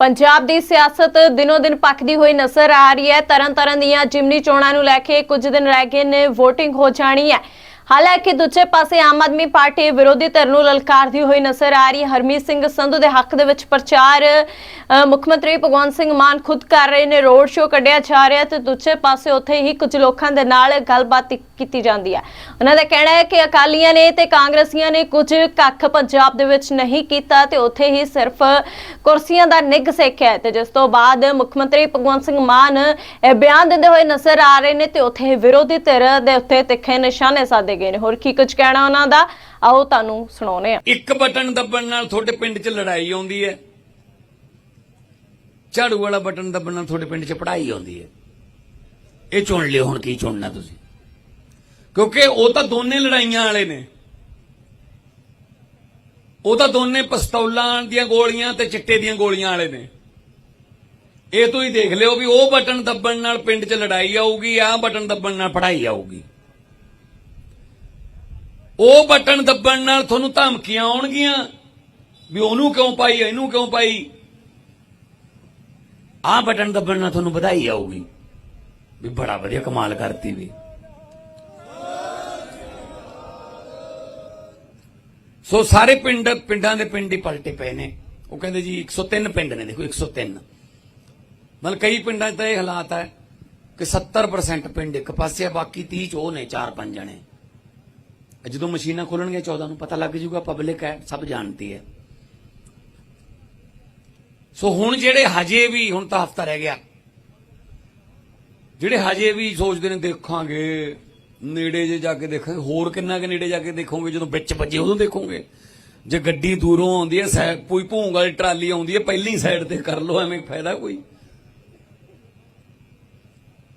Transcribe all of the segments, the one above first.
ਪੰਜਾਬ ਦੀ ਸਿਆਸਤ ਦਿਨੋ ਦਿਨ ਪੱਕਦੀ ਹੋਈ ਨਜ਼ਰ ਆ ਰਹੀ ਹੈ। ਤਰਨਤਾਰਨ ਦੀਆਂ ਜਿਮਨੀ ਚੋਣਾਂ ਨੂੰ ਲੈ ਕੇ ਕੁਝ ਦਿਨ ਰਹਿ ਗਏ ਨੇ, VOTING ਹੋ ਜਾਣੀ ਹੈ। ਹਾਲਾਂਕਿ ਦੂਜੇ ਪਾਸੇ ਆਮ ਆਦਮੀ ਪਾਰਟੀ ਵਿਰੋਧੀ ਧਿਰ ਨੂੰ ਲਲਕਾਰਦੀ ਹੋਈ ਨਜ਼ਰ ਆ ਰਹੀ ਹਰਮੀਤ ਸਿੰਘ ਸੰਧੂ ਦੇ ਹੱਕ ਦੇ ਵਿੱਚ ਪ੍ਰਚਾਰ ਮੁੱਖ ਮੰਤਰੀ ਭਗਵੰਤ ਸਿੰਘ ਮਾਨ ਖੁਦ ਕਰ ਰਹੇ ਨੇ ਰੋਡ ਸ਼ੋਅ ਕੱਢਿਆ ਜਾ ਰਿਹਾ ਤੇ ਦੂਜੇ ਪਾਸੇ ਉੱਥੇ ਹੀ ਕੁਝ ਲੋਕਾਂ ਦੇ ਨਾਲ ਗੱਲਬਾਤ ਕੀਤੀ ਜਾਂਦੀ ਹੈ। ਉਹਨਾਂ ਦਾ ਕਹਿਣਾ ਹੈ ਕਿ ਅਕਾਲੀਆਂ ਨੇ ਤੇ ਕਾਂਗਰਸੀਆਂ ਨੇ ਕੁਝ ਕੱਖ ਪੰਜਾਬ ਦੇ ਵਿੱਚ ਨਹੀਂ ਕੀਤਾ ਤੇ ਉੱਥੇ ਹੀ ਸਿਰਫ ਕੁਰਸੀਆਂ ਦਾ ਨਿੱਘ ਸੇਖਿਆ ਤੇ ਜਿਸ ਤੋਂ ਬਾਅਦ ਮੁੱਖ ਮੰਤਰੀ ਭਗਵੰਤ ਸਿੰਘ ਮਾਨ, ਇਹ ਬਿਆਨ ਦਿੰਦੇ ਹੋਏ ਨਜ਼ਰ ਆ ਰਹੇ ਨੇ ਤੇ ਉੱਥੇ ਵਿਰੋਧੀ ਧਿਰ ਦੇ ਉੱਤੇ ਤਿੱਖੇ ਨਿਸ਼ਾਨੇ ਸਾਧੇ ਗਏ ਨੇ। ਹੋਰ ਕੀ ਕੁਝ ਕਹਿਣਾ ਉਹਨਾਂ ਦਾ? ਆਓ ਤੁਹਾਨੂੰ ਸੁਣਾਉਨੇ ਆ ਇੱਕ ਬਟਨ ਦੱਬਣ ਨਾਲ ਤੁਹਾਡੇ ਪਿੰਡ 'ਚ ਲੜਾਈ ਆਉਂਦੀ ਹੈ। ਝਾੜੂ ਵਾਲਾ ਬਟਨ ਦੱਬਣ ਨਾਲ ਤੁਹਾਡੇ ਪਿੰਡ 'ਚ ਪੜਾਈ ਆਉਂਦੀ ਹੈ। ਇਹ ਚੁਣ ਲਿਓ ਹੁਣ ਕੀ ਚੁਣਨਾ ਤੁਸੀਂ। ਕਿਉਂਕਿ ਉਹ ਤਾਂ ਦੋਨੇ ਲੜਾਈਆਂ ਵਾਲੇ ਨੇ। ਉਹ ਤਾਂ ਦੋਨੇ ਪਿਸਤੌਲਾਂ ਦੀਆਂ ਗੋਲੀਆਂ ਤੇ ਚਿੱਟੇ ਦੀਆਂ ਗੋਲੀਆਂ ਵਾਲੇ ਨੇ। ਇਹ ਤੋਂ ਹੀ ਦੇਖ ਲਿਓ ਵੀ ਉਹ ਬਟਨ ਦੱਬਣ ਨਾਲ ਪਿੰਡ 'ਚ ਲੜਾਈ ਆਊਗੀ, ਆਹ ਬਟਨ ਦੱਬਣ ਨਾਲ ਪੜਾਈ ਆਊਗੀ। ਉਹ ਬਟਨ ਦੱਬਣ ਨਾਲ ਤੁਹਾਨੂੰ ਧਮਕੀਆਂ ਆਉਣਗੀਆਂ ਵੀ ਉਹਨੂੰ ਕਿਉਂ ਪਾਈ, ਇਹਨੂੰ ਕਿਉਂ ਪਾਈ? ਆਹ ਬਟਨ ਦੱਬਣ ਨਾਲ ਤੁਹਾਨੂੰ ਵਧਾਈ ਆਊਗੀ। ਵੀ ਬੜਾ ਵਧੀਆ ਕਮਾਲ ਕਰਤੀ ਵੀ। ਸੋ ਸਾਰੇ ਪਿੰਡ, ਪਿੰਡਾਂ ਦੇ ਪਿੰਡ ਹੀ ਪਲਟੇ ਪਏ ਨੇ। ਉਹ ਕਹਿੰਦੇ ਜੀ 103 ਪਿੰਡ ਨੇ, ਦੇਖੋ 103 ਮਤਲਬ ਕਈ ਪਿੰਡਾਂ 'ਚ ਤਾਂ ਇਹ ਹਾਲਾਤ ਹੈ ਕਿ 70% ਪਿੰਡ ਇੱਕ ਪਾਸੇ ਆ, ਬਾਕੀ 30 ਚ ਉਹ ਨੇ 4-5 ਜਣੇ। ਜਦੋਂ ਮਸ਼ੀਨਾਂ ਖੋਲਣਗੇ 14 ਨੂੰ ਪਤਾ ਲੱਗ ਜੂਗਾ ਪਬਲਿਕ ਹੈ, ਸਭ ਜਾਣਦੀ ਹੈ। ਸੋ ਹੁਣ ਜਿਹੜੇ ਹਜੇ ਵੀ, ਹੁਣ ਤਾਂ ਹਫਤਾ ਰਹਿ ਗਿਆ। ਜਿਹੜੇ ਹਜੇ ਵੀ ਸੋਚਦੇ ਨੇ, ਦੇਖਾਂਗੇ। ਨੇੜੇ ਜੇ ਜਾ ਕੇ ਦੇਖਾਂਗੇ, ਹੋਰ ਕਿੰਨਾ ਕਿ ਨੇੜੇ ਜਾ ਕੇ ਦੇਖੋਗੇ, ਜਦੋਂ ਵਿੱਚ ਵੱਜੇ ਉਦੋਂ ਦੇਖੋਗੇ। ਜੇ ਗੱਡੀ ਦੂਰੋਂ ਆਉਂਦੀ ਹੈ ਸਾਈਡ ਕੋਈ ਭੂੰਗ ਵਾਲੀ ਟਰਾਲੀ ਆਉਂਦੀ ਹੈ, ਪਹਿਲੀ ਸਾਈਡ ਤੇ ਕਰ ਲਓ, ਐਵੇਂ ਫਾਇਦਾ ਕੋਈ।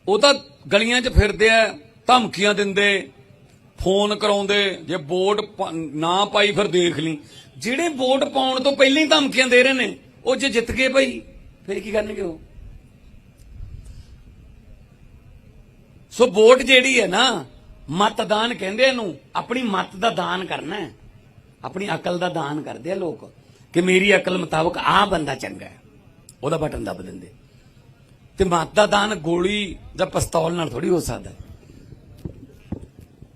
ਉਹ ਤਾਂ ਗਲੀਆਂ 'ਚ ਫਿਰਦੇ ਆ, ਧਮਕੀਆਂ ਦਿੰਦੇ, ਫੋਨ ਕਰਾਉਂਦੇ, ਜੇ ਵੋਟ ਨਾ ਪਾਈ ਫਿਰ ਦੇਖ ਲਈ। ਜਿਹੜੇ ਵੋਟ ਪਾਉਣ ਤੋਂ ਪਹਿਲਾਂ ਹੀ ਧਮਕੀਆਂ ਦੇ ਰਹੇ ਨੇ, ਉਹ ਜੇ ਜਿੱਤ ਗਏ ਭਾਈ, ਫਿਰ ਕੀ ਕਰਨਗੇ ਉਹ? ਸੋ ਵੋਟ ਜਿਹੜੀ ਹੈ ਨਾ ਮਤਦਾਨ ਕਹਿੰਦੇ ਇਹਨੂੰ, ਆਪਣੀ ਮਤ ਦਾ ਦਾਨ ਕਰਨਾ ਹੈ। ਆਪਣੀ ਅਕਲ ਦਾ ਦਾਨ ਕਰਦੇ ਆ ਲੋਕ ਕਿ ਮੇਰੀ ਅਕਲ ਮੁਤਾਬਕ ਆਹ ਬੰਦਾ ਚੰਗਾ ਹੈ। ਉਹਦਾ ਬਟਨ ਦੱਬ ਦਿੰਦੇ। ਤੇ ਮਤ ਦਾ ਦਾਨ ਗੋਲੀ ਜਾਂ ਪਿਸਤੌਲ ਨਾਲ ਥੋੜੀ ਹੋ ਸਕਦਾ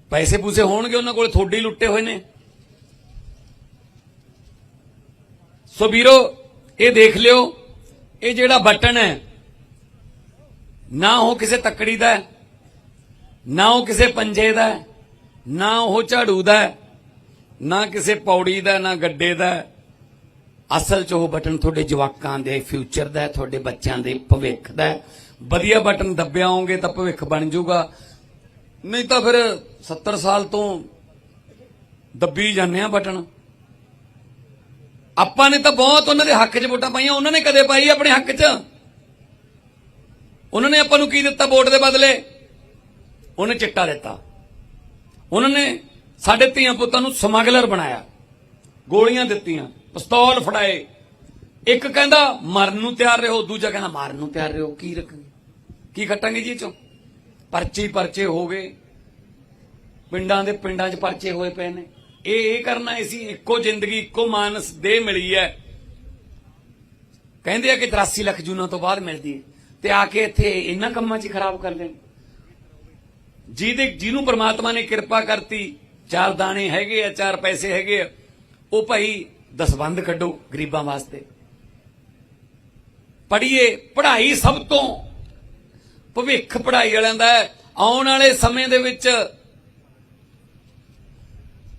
ਪੈਸੇ ਪੂਸੇ ਹੋਣਗੇ ਉਹਨਾਂ ਕੋਲ, ਥੋੜੀ ਲੁੱਟੇ ਹੋਏ ਨੇ। ਸੋ ਵੀਰੋ, ਇਹ ਦੇਖ ਲਿਓ, ਇਹ ਜਿਹੜਾ ਬਟਨ ਹੈ, ਨਾ ਉਹ ਕਿਸੇ ਤੱਕੜੀ ਦਾ ਹੈ ਨਾ ਉਹ ਕਿਸੇ ਪੰਜੇ ਦਾ ਨਾ ਉਹ ਝਾੜੂ ਦਾ ਨਾ ਕਿਸੇ ਪੌੜੀ ਦਾ, ਨਾ ਗੱਡੇ ਦਾ ਅਸਲ 'ਚ ਉਹ ਬਟਨ ਤੁਹਾਡੇ ਜਵਾਕਾਂ ਦੇ ਫਿਊਚਰ ਦਾ ਤੁਹਾਡੇ ਬੱਚਿਆਂ ਦੇ ਭਵਿੱਖ ਦਾ ਵਧੀਆ ਬਟਨ ਦੱਬਿਆ ਦੱਬਿਆਓਗੇ ਤਾਂ ਭਵਿੱਖ ਬਣ ਜਾਊਗਾ। ਨਹੀਂ ਤਾਂ ਫਿਰ 70 ਸਾਲ ਤੋਂ ਦੱਬੀ ਜਾਂਦੇ ਆ ਬਟਨ। ਆਪਾਂ ਨੇ ਤਾਂ ਬਹੁਤ ਉਹਨਾਂ ਦੇ ਹੱਕ 'ਚ ਵੋਟਾਂ ਪਾਈਆਂ, ਉਹਨਾਂ ਨੇ ਕਦੇ ਪਾਈ ਆਪਣੇ ਹੱਕ 'ਚ? ਉਹਨਾਂ ਨੇ ਆਪਾਂ ਨੂੰ ਕੀ ਦਿੱਤਾ ਵੋਟ ਦੇ ਬਦਲੇ? ਉਹਨੇ ਚਿੱਟਾ ਦਿੱਤਾ ਉਹਨਾਂ ਨੇ ਸਾਡੇ ਧੀਆਂ ਪੁੱਤਾਂ ਨੂੰ ਸਮਗਲਰ ਬਣਾਇਆ। ਗੋਲੀਆਂ ਦਿੱਤੀਆਂ, ਪਿਸਤੌਲ ਫੜਾਏ। ਇੱਕ ਕਹਿੰਦਾ, ਮਰਨ ਨੂੰ ਤਿਆਰ ਰਹੋ। ਦੂਜਾ ਕਹਿੰਦਾ, ਮਾਰਨ ਨੂੰ ਤਿਆਰ ਰਹੋ, ਕੀ ਰੱਖ ਕੀ ਖੱਟਾਂਗੇ ਜੀ ਚੋਂ? ਪਰਚੇ ਪਰਚੇ ਹੋ ਗਏ। ਪਿੰਡਾਂ ਦੇ ਪਿੰਡਾਂ 'ਚ ਪਰਚੇ ਹੋਏ ਪਏ ਨੇ। ਇਹ ਇਹ ਕਰਨਾ ਸੀ ਇੱਕੋ ਜ਼ਿੰਦਗੀ, ਇੱਕੋ ਮਾਨਸ ਦੇ ਮਿਲੀ ਹੈ। ਕਹਿੰਦੇ ਆ ਕਿ 83 ਲੱਖ ਜੂਨਾਂ ਤੋਂ ਬਾਅਦ ਮਿਲਦੀ ਹੈ। ਤੇ ਆ ਕੇ ਇੱਥੇ ਇਹਨਾਂ ਕੰਮਾਂ 'ਚ ਹੀ ਖਰਾਬ ਕਰ ਲੈਣ ਜਿਹਦੇ ਜਿਹਨੂੰ ਪ੍ਰਮਾਤਮਾ ਨੇ ਕਿਰਪਾ ਕਰਤੀ, ਚਾਰ ਦਾਣੇ ਹੈਗੇ ਆ, ਚਾਰ ਪੈਸੇ ਹੈਗੇ ਆ, ਉਹ ਭਾਈ ਦਸਵੰਦ ਕੱਢੋ ਗਰੀਬਾਂ ਵਾਸਤੇ। ਪੜ੍ਹੀਏ, ਪੜ੍ਹਾਈ ਸਭ ਤੋਂ ਭਵਿੱਖ ਪੜ੍ਹਾਈ ਵਾਲਿਆਂ ਦਾ ਆਉਣ ਵਾਲੇ ਸਮੇਂ ਦੇ ਵਿੱਚ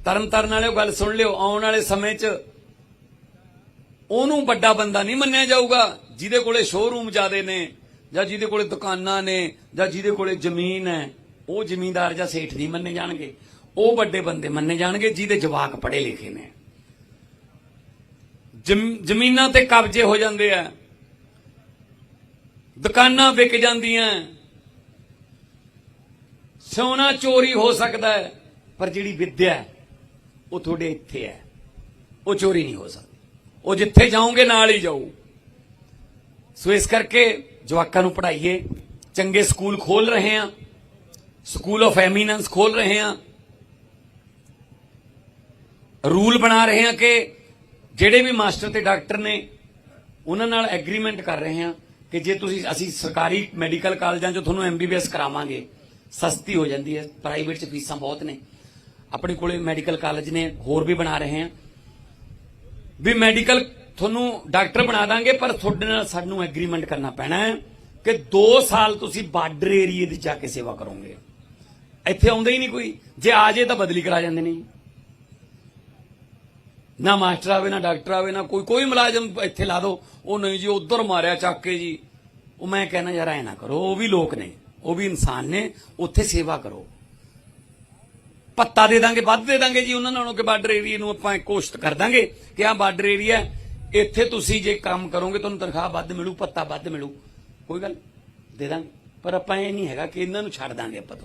ਤਰਨ ਤਰਨ ਵਾਲਿਓ ਗੱਲ ਸੁਣ ਲਿਓ, ਆਉਣ ਵਾਲੇ ਸਮੇਂ 'ਚ ਉਹਨੂੰ ਵੱਡਾ ਬੰਦਾ ਨਹੀਂ ਮੰਨਿਆ ਜਾਊਗਾ, ਜਿਹਦੇ ਕੋਲੇ ਸ਼ੋਰੂਮ ਜ਼ਿਆਦੇ ਨੇ, ਜਾਂ ਜਿਹਦੇ ਕੋਲੇ ਦੁਕਾਨਾਂ ਨੇ, ਜਾਂ ਜਿਹਦੇ ਕੋਲੇ ਜ਼ਮੀਨ ਹੈ। ਉਹ ਜ਼ਮੀਂਦਾਰ ਜਾਂ ਸੇਠ ਨਹੀਂ ਮੰਨੇ ਜਾਣਗੇ। ਉਹ ਵੱਡੇ ਬੰਦੇ ਮੰਨੇ ਜਾਣਗੇ ਜਿਹਦੇ ਜਵਾਕ ਪੜ੍ਹੇ ਲਿਖੇ ਨੇ। ਜ਼ਮ- ਜ਼ਮੀਨਾਂ ਤੇ ਕਬਜ਼ੇ ਹੋ ਜਾਂਦੇ ਆ। ਦੁਕਾਨਾਂ ਵਿਕ ਜਾਂਦੀਆਂ। ਸੋਨਾ ਚੋਰੀ ਹੋ ਸਕਦਾ ਹੈ, ਪਰ ਜਿਹੜੀ ਵਿੱਦਿਆ ਉਹ ਤੁਹਾਡੇ ਇੱਥੇ ਹੈ। ਉਹ ਚੋਰੀ ਨਹੀਂ ਹੋ ਸਕਦੀ। ਉਹ ਜਿੱਥੇ ਜਾਓਗੇ, ਨਾਲ ਹੀ ਜਾਊ ਸੋ ਇਸ ਕਰਕੇ ਜਵਾਕਾਂ ਨੂੰ ਪੜ੍ਹਾਈਏ। ਚੰਗੇ ਸਕੂਲ ਖੋਲ ਰਹੇ ਆ ਸਕੂਲ ਆਫ ਐਮੀਨੈਂਸ ਖੋਲ ਰਹੇ ਹਾਂ। ਰੂਲ ਬਣਾ ਰਹੇ ਹਾਂ ਕਿ ਜਿਹੜੇ ਵੀ ਮਾਸਟਰ ਤੇ ਡਾਕਟਰ ਨੇ, ਉਹਨਾਂ ਨਾਲ ਐਗਰੀਮੈਂਟ ਕਰ ਰਹੇ ਹਾਂ ਕਿ ਜੇ ਤੁਸੀਂ, ਅਸੀਂ ਸਰਕਾਰੀ ਮੈਡੀਕਲ ਕਾਲਜਾਂ 'ਚੋਂ ਤੁਹਾਨੂੰ ਐਮਬੀਬੀਐਸ ਕਰਾਵਾਂਗੇ, ਸਸਤੀ ਹੋ ਜਾਂਦੀ ਹੈ। ਪ੍ਰਾਈਵੇਟ 'ਚ ਫੀਸਾਂ ਬਹੁਤ ਨੇ। ਆਪਣੇ ਕੋਲੇ ਮੈਡੀਕਲ ਕਾਲਜ ਨੇ, ਹੋਰ ਵੀ ਬਣਾ ਰਹੇ ਹਾਂ। ਵੀ ਮੈਡੀਕਲ ਤੁਹਾਨੂੰ ਡਾਕਟਰ ਬਣਾ ਦਾਂਗੇ, ਪਰ ਤੁਹਾਡੇ ਨਾਲ ਸਾਨੂੰ ਐਗਰੀਮੈਂਟ ਕਰਨਾ ਪੈਣਾ ਹੈ ਕਿ 2 ਸਾਲ ਤੁਸੀਂ ਬਾਰਡਰ ਏਰੀਏ ਦੀ ਜਾ ਕੇ ਸੇਵਾ ਕਰੋਗੇ। ਇੱਥੇ ਆਉਂਦਾ ਹੀ ਨਹੀਂ ਕੋਈ। ਜੇ ਆ ਜੇ ਤਾਂ ਬਦਲੀ ਕਰਾ ਜਾਂਦੇ ਨੇ। ਨਾ ਮਾਸਟਰ ਆਵੇ, ਨਾ ਡਾਕਟਰ ਆਵੇ, ਨਾ ਕੋਈ। ਕੋਈ ਮੁਲਾਜ਼ਮ ਇੱਥੇ ਲਾ ਦੋ। ਉਹ ਨਹੀਂ ਜੀ, ਉਧਰ ਮਾਰਿਆ ਚੱਕ ਕੇ ਜੀ। ਉਹ ਮੈਂ ਕਹਿੰਦਾ ਯਾਰ ਐ ਨਾ ਕਰੋ, ਉਹ ਵੀ ਲੋਕ ਨੇ, ਉਹ ਵੀ ਇਨਸਾਨ ਨੇ, ਉੱਥੇ ਸੇਵਾ ਕਰੋ। ਪੱਤਾ ਦੇ ਦਾਂਗੇ, ਵੱਧ ਦੇ ਦਾਂਗੇ ਜੀ ਉਹਨਾਂ ਨਾਲੋਂ ਕਿ ਬਾਰਡਰ ਏਰੀਆ ਨੂੰ ਆਪਾਂ ਕੋਸ਼ਟ ਕਰ ਦਾਂਗੇ ਕਿ ਆ ਬਾਰਡਰ ਏਰੀਆ ਇੱਥੇ ਤੁਸੀਂ ਜੇ ਕੰਮ ਕਰੋਗੇ, ਤੁਹਾਨੂੰ ਤਨਖਾਹ ਵੱਧ ਮਿਲੂ, ਪੱਤਾ ਵੱਧ ਮਿਲੂ। ਕੋਈ ਗੱਲ ਦੇ ਦਾਂਗੇ। ਪਰ ਆਪਾਂ ਇਹ ਨਹੀਂ ਹੈਗਾ ਕਿ ਇਹਨਾਂ ਨੂੰ ਛੱਡ ਦਾਂਗੇ ਆਪਾਂ